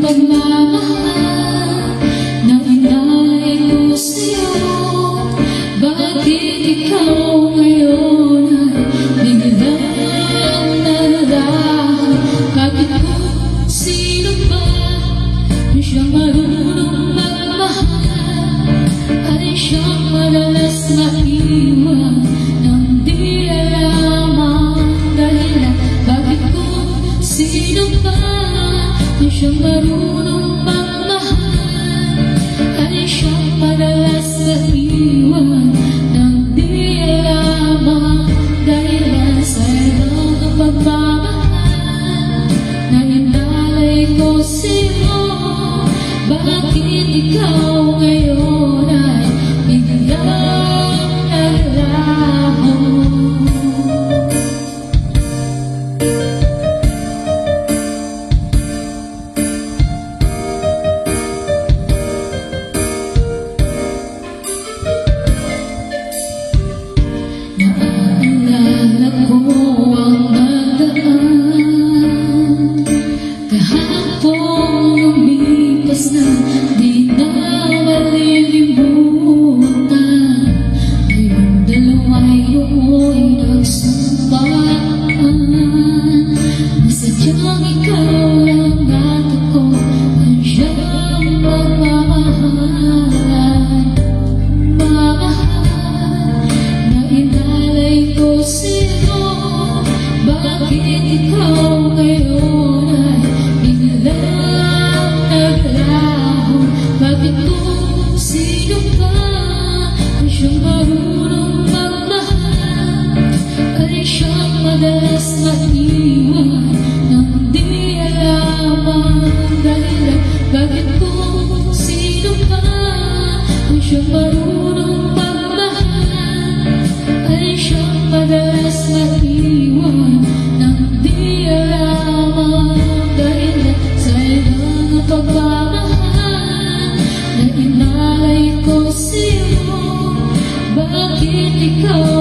pagmamahal ng inay ko sa'yo Bakit ikaw ngayon Siyang marunong magmahal Ay siyang madalas maiwan Nang di alam. Ang Sa ibang pagmamahal Na inalay ko sa'yo Bakit ikaw